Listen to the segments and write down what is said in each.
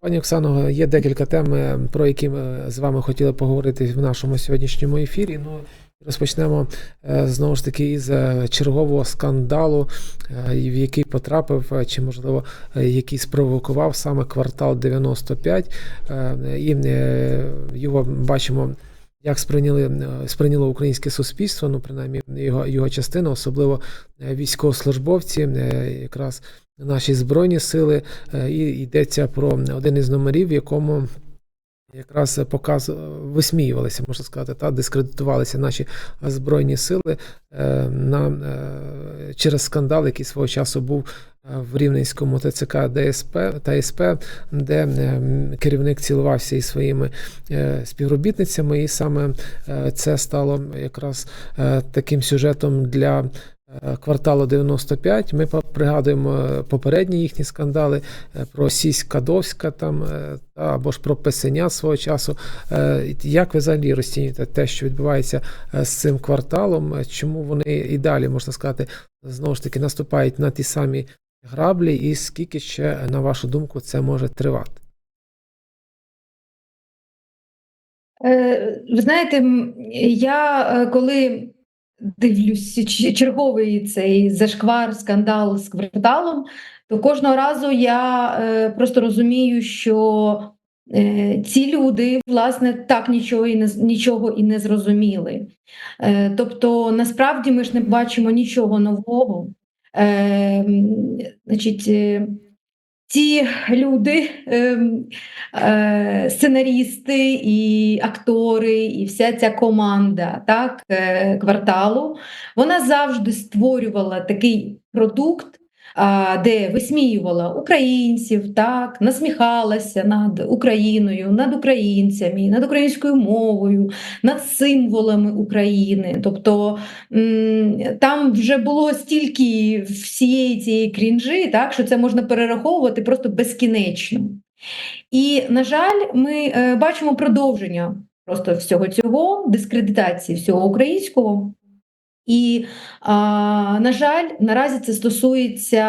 Пані Оксано, є декілька тем, е, про які ми з вами хотіли поговорити в нашому сьогоднішньому ефірі. Ну, розпочнемо е, знову ж таки із е, чергового скандалу, в який потрапив, чи можливо, який спровокував саме квартал 95. Е, І його бачимо. Як сприйняли сприйняло українське суспільство, ну принаймні його його частина, особливо військовослужбовці, якраз наші збройні сили, Е, і йдеться про один із номерів, в якому якраз показ висміювалися, можна сказати, та дискредитувалися наші збройні сили е, на е, через скандал, який свого часу був в Рівненському ТЦК ДСП та СП, де керівник цілувався із своїми співробітницями, і саме це стало якраз таким сюжетом для кварталу 95. Ми пригадуємо е, попередні їхні скандали е, про Сість Кадовська там е, або ж про Песеня свого часу. Е, Як ви взагалі розцінюєте те, що відбувається е, з цим кварталом? Е, Чому вони і далі, можна сказати, знову ж таки наступають на ті самі граблі, і скільки ще, на вашу думку, це може тривати? Е, Ви знаєте, я е, коли дивлюсь черговий цей зашквар, скандал з кварталом, то кожного разу я е, просто розумію, що е, ці люди, власне, так нічого і не нічого і не зрозуміли. Е, Тобто, насправді ми ж не бачимо нічого нового. Е, Значить, ці люди, ем, е, сценарісти і актори, і вся ця команда так, е, кварталу, вона завжди створювала такий продукт, де висміювала українців, так, насміхалася над Україною, над українцями, над українською мовою, над символами України. Тобто там вже було стільки всієї цієї крінжі, так, що це можна перераховувати просто безкінечно. І, на жаль, ми е, бачимо продовження просто всього цього, дискредитації всього українського. І, на жаль, наразі це стосується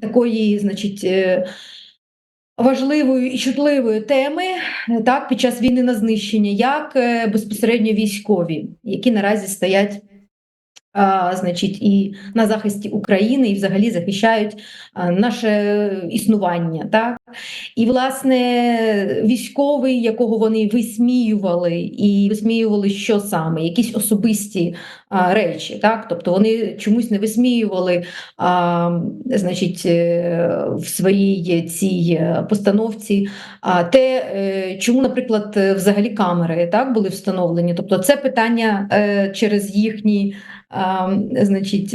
такої, значить, е, важливої і чутливої теми так, під час війни на знищення, як е, безпосередньо військові, які наразі стоять. А, значить, і на захисті України, і взагалі захищають а, наше існування. Так? І, власне, військовий, якого вони висміювали, і висміювали що саме, якісь особисті а, речі. Так? Тобто вони чомусь не висміювали а, значить, е, в своїй цій е, постановці а, те, е, чому, наприклад, взагалі камери так, були встановлені. Тобто це питання через їхні а, значить,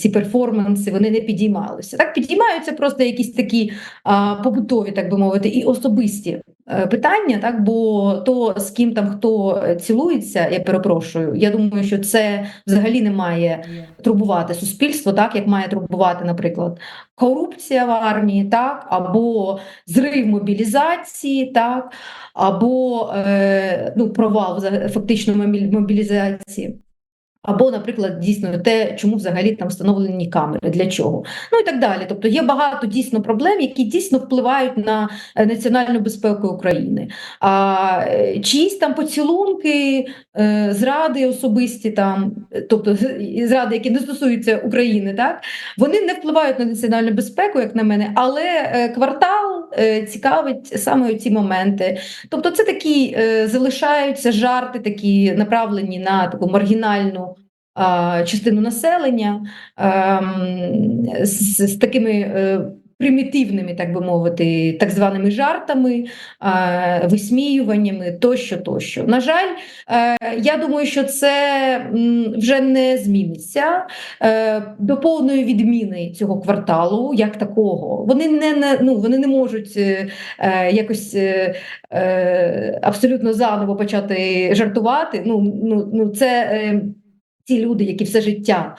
ці перформанси вони не підіймалися. Так підіймаються просто якісь такі а, побутові, так би мовити, і особисті е, питання, так, бо то, з ким там хто цілується, я перепрошую, я думаю, що це взагалі не має турбувати суспільство, так, як має турбувати, наприклад, корупція в армії, так, або зрив мобілізації, так, або е, ну, провал фактично мобілізації. Або, наприклад, дійсно те, чому взагалі там встановлені камери, для чого, ну і так далі. Тобто є багато дійсно проблем, які дійсно впливають на е, національну безпеку України. А е, чиїсь там поцілунки, е, зради особисті, там, тобто зради, які не стосуються України, так вони не впливають на національну безпеку, як на мене, але квартал цікавить саме ці моменти. Тобто, це такі залишаються жарти, такі направлені на таку маргінальну частину населення ем, з, з такими е, примітивними, так би мовити, так званими жартами, е, висміюваннями тощо, тощо. На жаль, е, я думаю, що це вже не зміниться до повної відміни цього кварталу, як такого. Вони не, ну, вони не можуть якось абсолютно заново почати жартувати. Ну, ну, ну це. Ті люди, які все життя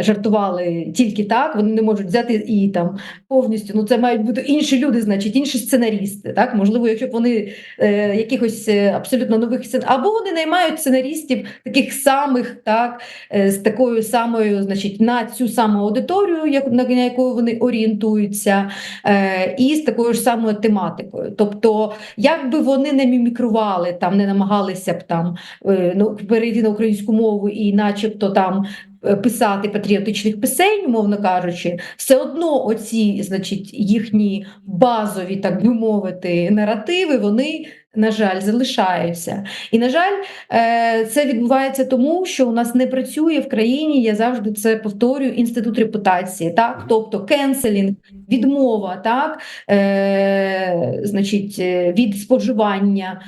жартували тільки так, вони не можуть взяти і там повністю. Ну це мають бути інші люди, значить, інші сценарісти. Так, можливо, якщо б вони е, якихось е, абсолютно нових сцен, або вони наймають сценарістів таких самих, так, е, з такою самою, значить, на цю саму аудиторію, як на яку вони орієнтуються, е, і з такою ж самою тематикою. Тобто, як би вони не мімікрували, там не намагалися б там е, ну, перейти на українську мову і, начебто, там. Е, Писати патріотичних пісень, умовно кажучи, все одно оці, значить, їхні базові, так би мовити, наративи, вони, на жаль, залишаються. І, на жаль, е, це відбувається тому, що у нас не працює в країні, я завжди це повторюю, інститут репутації, так? тобто кенселінг, відмова, так? Е, значить, е, від споживання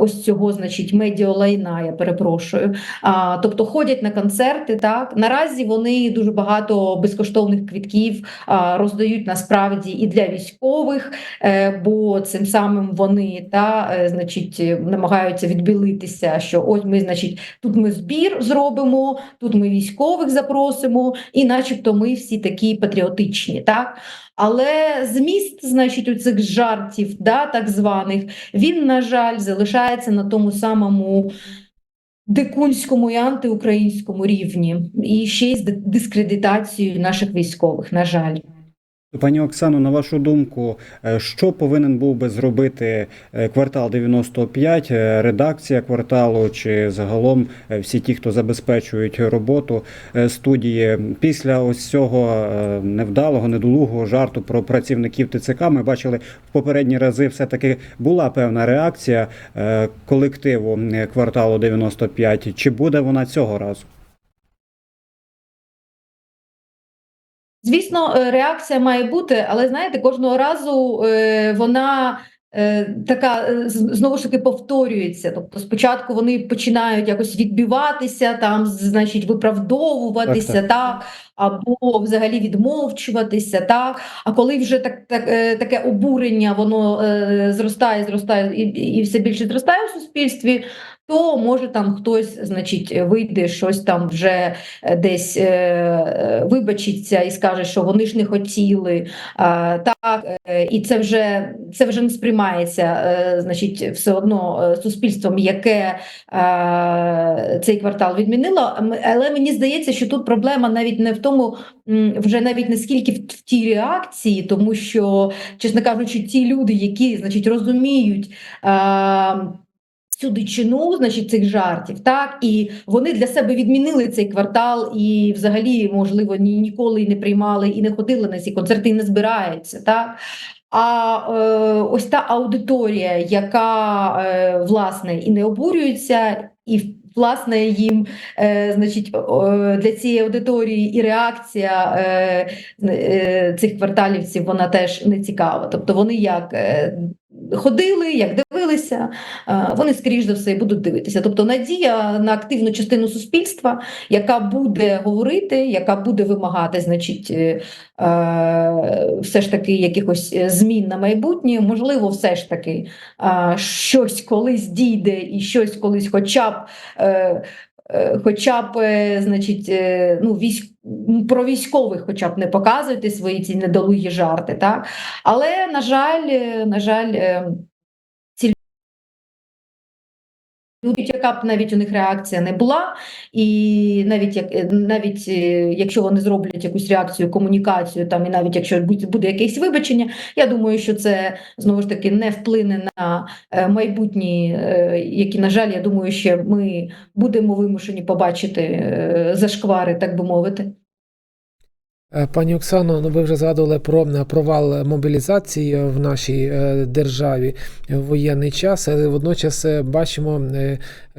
ось цього, значить, медіалайна, я перепрошую. А, тобто ходять на концерти, так? Наразі вони дуже багато безкоштовних квітків роздають насправді і для військових, е, бо цим самим вони та, значить, е, намагаються відбілитися, що ось ми, значить, тут ми збір зробимо, тут ми військових запросимо, і начебто ми всі такі патріотичні. Так? Але зміст, значить, у цих жартів, да, так званих, він, на жаль, залишається на тому самому дикунському і антиукраїнському рівні, і ще й з дискредитацією наших військових, на жаль. Пані Оксано, на вашу думку, е, що повинен був би зробити е, квартал 95, е, редакція кварталу чи загалом всі ті, хто забезпечують роботу студії після ось цього невдалого, недолугого жарту про працівників ТЦК? Ми бачили в попередні рази, все таки була певна реакція колективу кварталу 95. Чи буде вона цього разу? Звісно, е, реакція має бути, але знаєте, кожного разу е, вона е, така знову ж таки повторюється. Тобто, спочатку вони починають якось відбиватися, там, значить, виправдовуватися, Так, так, або взагалі відмовчуватися, так. А коли вже так, так, таке обурення, воно зростає, зростає і, і все більше зростає в суспільстві. То може там хтось, значить, вийде щось там вже е, десь е, е, вибачиться і скаже, що вони ж не хотіли. А, так, е, і це вже це вже не сприймається, е, значить, все одно е, суспільством, яке е, цей квартал відмінило. Але мені здається, що тут проблема навіть не в тому, вже навіть не скільки в, в тій реакції, тому що, чесно кажучи, ті люди, які значить розуміють. Е, Цю дичину, значить, цих жартів, так і вони для себе відмінили цей квартал, і взагалі, можливо, ні, ніколи не приймали і не ходили на ці концерти, і не збираються, так. А е, ось та аудиторія, яка е, власне і не обурюється, і власне їм, е, значить, о, для цієї аудиторії і реакція е, е, цих кварталівців вона теж не цікава. Тобто вони як е, ходили, як дивилися, е, вони скоріш за все будуть дивитися. Тобто надія на активну частину суспільства, яка буде говорити, яка буде вимагати, значить, е, е, все ж таки якихось змін на майбутнє, можливо, все ж таки щось колись дійде і щось колись, хоча б. Хоча б, значить, ну, військ... про військових хоча б не показуйте свої ці недолугі жарти, так? Але, на жаль, е, на жаль, яка б навіть у них реакція не була, і навіть як е, навіть е, якщо вони зроблять якусь реакцію, комунікацію, там і навіть якщо буде, якесь вибачення, я думаю, що це знову ж таки не вплине на е, майбутні, які, на жаль, я думаю, ще ми будемо вимушені побачити зашквари, так би мовити. Е, Пані Оксано, ну ви вже згадували про е, провал мобілізації в нашій е, державі в воєнний час, але водночас бачимо,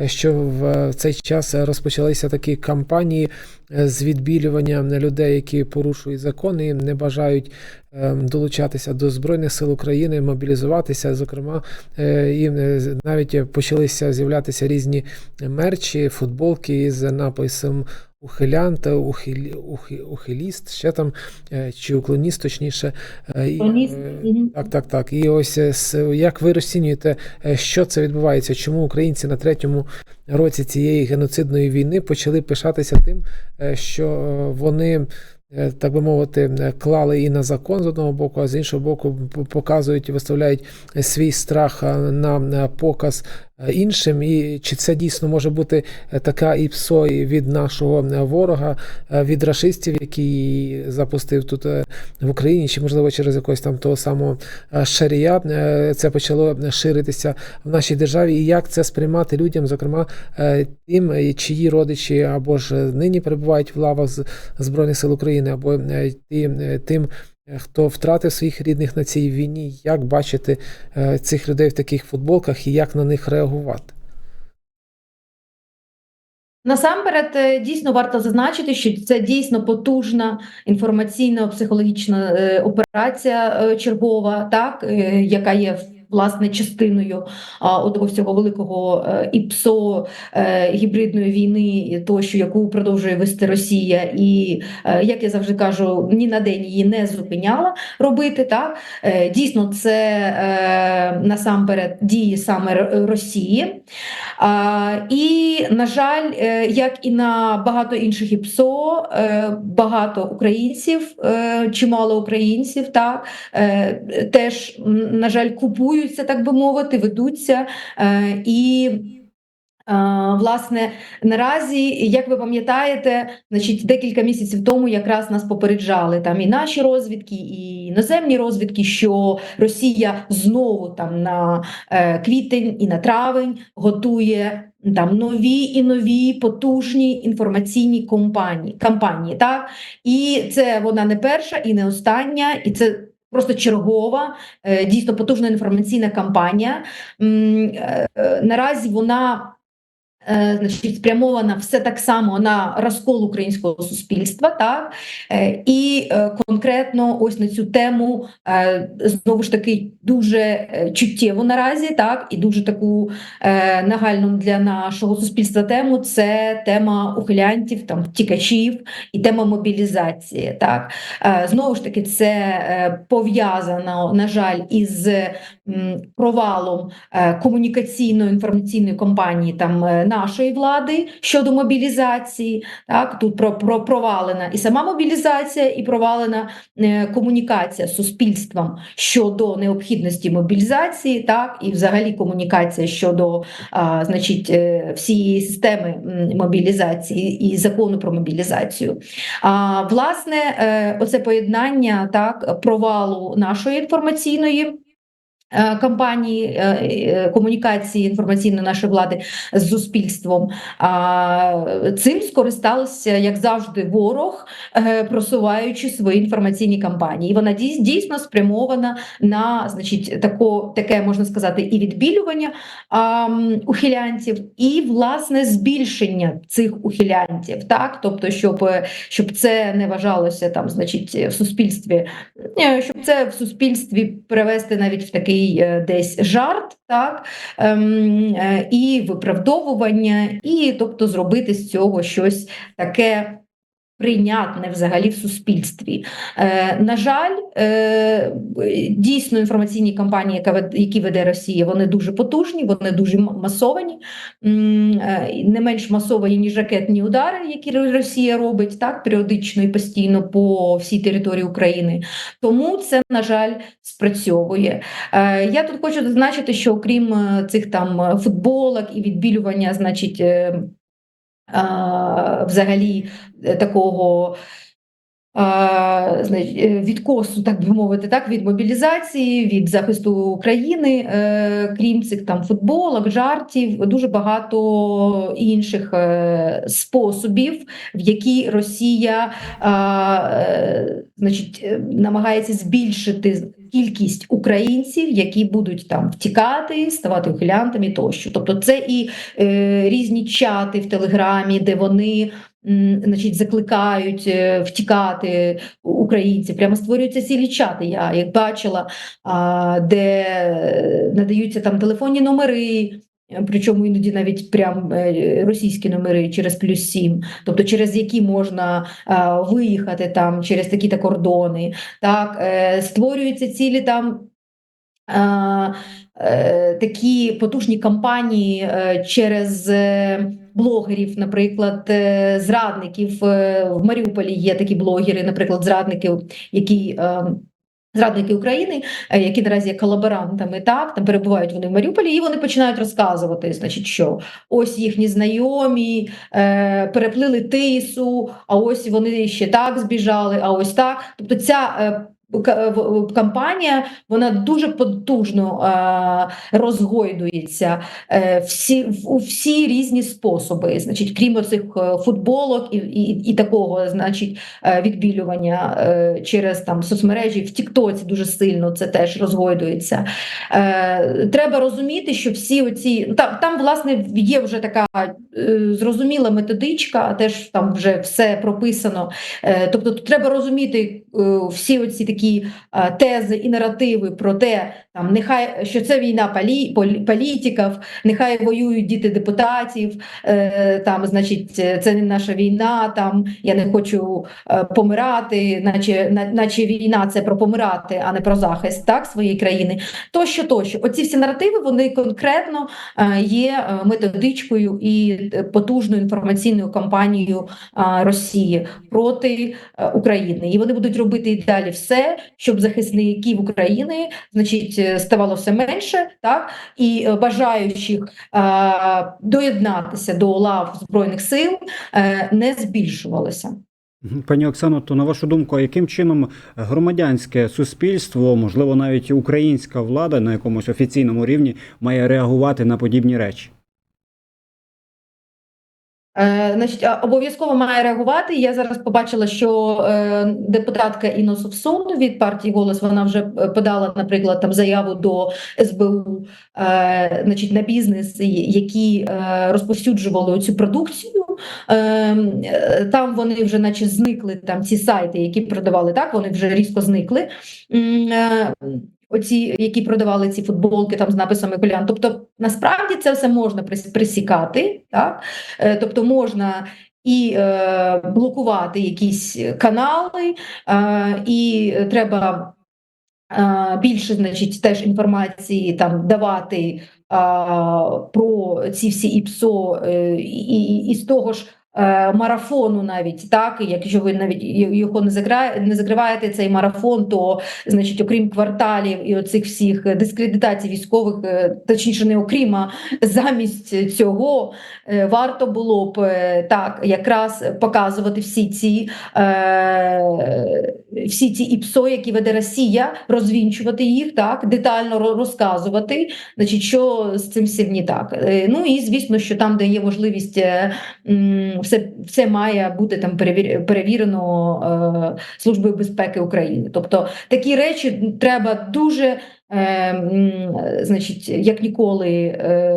що в цей час розпочалися такі кампанії з відбілювання людей, які порушують закони, і не бажають долучатися до Збройних сил України, мобілізуватися. Зокрема, і навіть почалися з'являтися різні мерчі, футболки з написом ухилянт, ухилі, ухи, ухиліст, ще там, е, чи уклоніст, точніше. Е, Уклоніст, е. Так, так, так. І ось як ви розцінюєте, що це відбувається? Чому українці на третьому році цієї геноцидної війни почали пишатися тим, що вони. Так би мовити, клали і на закон з одного боку, а з іншого боку, показують і виставляють свій страх на показ іншим. І чи це дійсно може бути е, така і псо від нашого е, ворога, е, від рашистів, який запустив тут в Україні, чи можливо через якогось там того самого шарія це почало ширитися в нашій державі, і як це сприймати людям, зокрема тим, чиї родичі або ж нині перебувають в лавах Збройних сил України, або тим. Е, Хто втратив своїх рідних на цій війні, як бачити е, цих людей в таких футболках і як на них реагувати? Насамперед, е, дійсно варто зазначити, що це дійсно потужна інформаційно-психологічна операція чергова, так яка є власне частиною а, отого всього великого е, ІПСО е, гібридної війни, тощо яку продовжує вести Росія, і е, як я завжди кажу, ні на день її не зупиняла робити. Так дійсно, це насамперед дії саме Росії. І, на жаль, як і на багато інших ІПСО, багато українців, чимало українців, так, теж, на жаль, купуються, так би мовити, ведуться. е, І Е, Власне, наразі, як ви пам'ятаєте, значить, декілька місяців тому якраз нас попереджали там і наші розвідки, і іноземні розвідки, що Росія знову там на е, квітень і на травень готує там нові і нові потужні інформаційні компанії, кампанії. Так? І це вона не перша і не остання, і це. Просто чергова, е, дійсно потужна інформаційна кампанія. Е, е, Наразі вона Значить, спрямована все так само на розкол українського суспільства, так Е, і е, конкретно ось на цю тему е, знову ж таки дуже е, чуттєву наразі, так і дуже таку е, нагальну для нашого суспільства тему. Це тема ухилянтів, там втікачів і тема мобілізації. Так Е, знову ж таки, це е, пов'язано, на жаль, із провалом е, комунікаційно-інформаційної кампанії там е, нашої влади щодо мобілізації. Так тут про, про провалена і сама мобілізація, і провалена е, комунікація з суспільством щодо необхідності мобілізації, так і взагалі комунікація щодо а, значить е, всієї системи мобілізації і закону про мобілізацію. А власне, е, оце поєднання так провалу нашої інформаційної. Е, Кампанії е, е, комунікації інформаційної нашої влади з суспільством цим скористалися як завжди ворог, просуваючи свої інформаційні кампанії. І вона дійс- дійсно спрямована на значить тако, таке можна сказати і відбілювання ухилянтів, і власне збільшення цих ухилянтів, так тобто, щоб, щоб це не вважалося там, значить, в суспільстві, щоб це в суспільстві перевести навіть в такий е, десь жарт, так ем, е, і виправдовування, і тобто зробити з цього щось таке. Прийнятне взагалі в суспільстві. Е, на жаль, е, дійсно інформаційні кампанії, яка які веде Росія, вони дуже потужні, вони дуже масовані, е, не менш масовані, ніж ракетні удари, які Росія робить так періодично і постійно по всій території України. Тому це, на жаль, спрацьовує. Е, Я тут хочу зазначити, що окрім е, цих там е, футболок і відбілювання, значить, взагалі е, такого. е, Відкосу, так би мовити, так від мобілізації, від захисту України, е, крім цих там футболок, жартів, дуже багато інших способів, в які Росія значить, намагається збільшити кількість українців, які будуть там втікати, ставати ухилянтами тощо. Тобто, це і е, різні чати в Телеграмі, де вони. Значить, закликають е, втікати українців. Прямо створюються цілі чати. Я їх бачила, де е, надаються там телефонні номери причому іноді навіть прям е, російські номери через плюс 7, тобто через які можна е, виїхати там через такі-то кордони. Так, е, створюються цілі там. Такі потужні кампанії через блогерів, наприклад, зрадників в Маріуполі є такі блогери, наприклад, зрадники, які зрадники України, е, які наразі є колаборантами, так там перебувають вони в Маріуполі, і вони починають розказувати, значить, що ось їхні знайомі е, переплили тису, а ось вони ще так збіжали, а ось так. Тобто ця е, кампанія вона дуже потужно е, розгойдується е, всі, у всі різні способи. Значить, крім оцих е, футболок і, і, і такого, значить, е, відбілювання е, через там соцмережі в Тіктоці дуже сильно це теж розгойдується. Е, Треба розуміти, що всі оці там, там власне є вже така е, зрозуміла методичка, теж там вже все прописано. Е, Тобто треба розуміти всі оці такі е, тези і наративи про те, там нехай що це війна полі- політиків, нехай воюють діти депутатів, е, там, значить, е, це не наша війна, там я не хочу е, помирати, наче, на- наче війна це про помирати, а не про захист так, своєї країни. Тощо, тощо. Оці всі наративи вони конкретно е, є е, методичкою і е, потужною інформаційною кампанією е, Росії проти е, України. І вони будуть робити і далі все, щоб захисників України, значить, е, ставало все менше, так і е, бажаючих е, доєднатися до лав збройних сил е, не збільшувалося. Пані Оксано, то на вашу думку, яким чином громадянське суспільство, можливо, навіть українська влада на якомусь офіційному рівні має реагувати на подібні речі? Е, Значить, обов'язково має реагувати. Я зараз побачила, що е, депутатка Інна Совсун від партії голос вона вже е, подала, наприклад, там заяву до СБУ, е, значить, на бізнес, які е, розповсюджували цю продукцію. Е, е, там вони вже, наче, зникли там ці сайти, які продавали так. Вони вже різко зникли. Е, Оці, які продавали ці футболки там з написами Колян. Тобто, насправді це все можна прис- присікати, так? Е, Тобто можна і е, блокувати якісь канали, е, і треба е, більше, значить, теж інформації там давати е, про ці всі ІПСО е, і, і з того ж. Е, Марафону навіть так, якщо ви навіть його не закриваєте, не закриваєте цей марафон, то значить, окрім кварталів і оцих всіх дискредитацій військових, е, точніше, не окрім, а замість цього е, варто було б так якраз показувати всі ці, е, всі ці ІПСО, які веде Росія, розвінчувати їх, так, детально розказувати, значить, що з цим всім не так. Ну і звісно, що там, де є можливість, все, все має бути там перевір- перевірено е, Службою безпеки України. Тобто такі речі треба дуже. Е, значить, як ніколи е,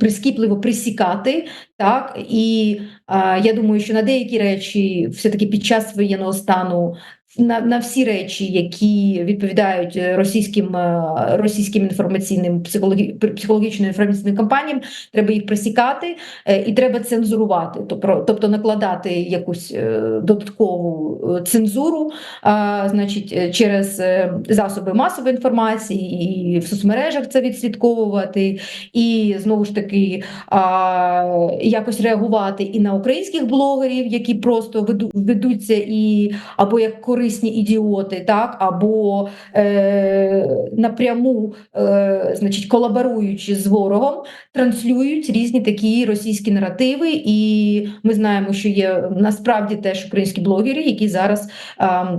прискіпливо присікати, так і е, я думаю, що на деякі речі, все-таки під час воєнного стану, на, на всі речі, які відповідають е, російським, е, російським інформаційним психологі, психологічним інформаційним кампаніям, треба їх присікати е, і треба цензурувати, тобто, тобто накладати якусь е, додаткову е, цензуру, а, значить, е, через е, засоби масової інформації і в соцмережах це відслідковувати, і знову ж таки а, якось реагувати і на українських блогерів, які просто ведуться і або як корисні ідіоти, так, або е, напряму, е, значить, колаборуючи з ворогом, транслюють різні такі російські наративи. І ми знаємо, що є насправді теж українські блогери, які зараз. А,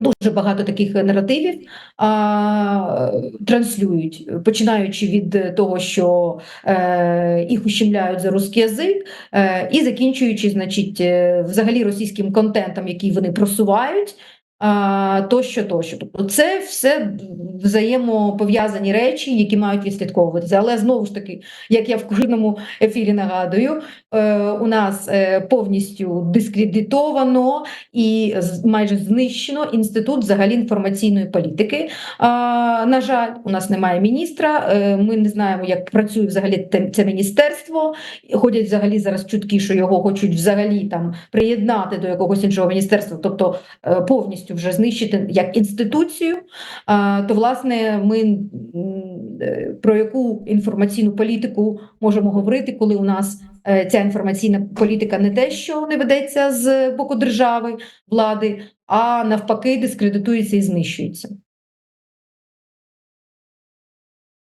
Дуже багато таких наративів а, транслюють, починаючи від того, що е, їх ущемляють за русський язик, е, і закінчуючи, значить, е, взагалі російським контентом, який вони просувають, тощо, тощо. Тобто це все взаємопов'язані речі, які мають відслідковуватися. Але знову ж таки, як я в кожному ефірі нагадую, е, у нас е, повністю дискредитовано і майже знищено інститут взагалі інформаційної політики. На жаль, у нас немає міністра. е, Ми не знаємо, як працює взагалі це міністерство. Ходять взагалі зараз чутки, що його хочуть взагалі там приєднати до якогось іншого міністерства, тобто е, повністю вже знищити як інституцію. То власне ми е, про яку інформаційну політику можемо говорити, коли у нас е, ця інформаційна політика не те, що не ведеться з боку держави, влади, а навпаки, дискредитується і знищується.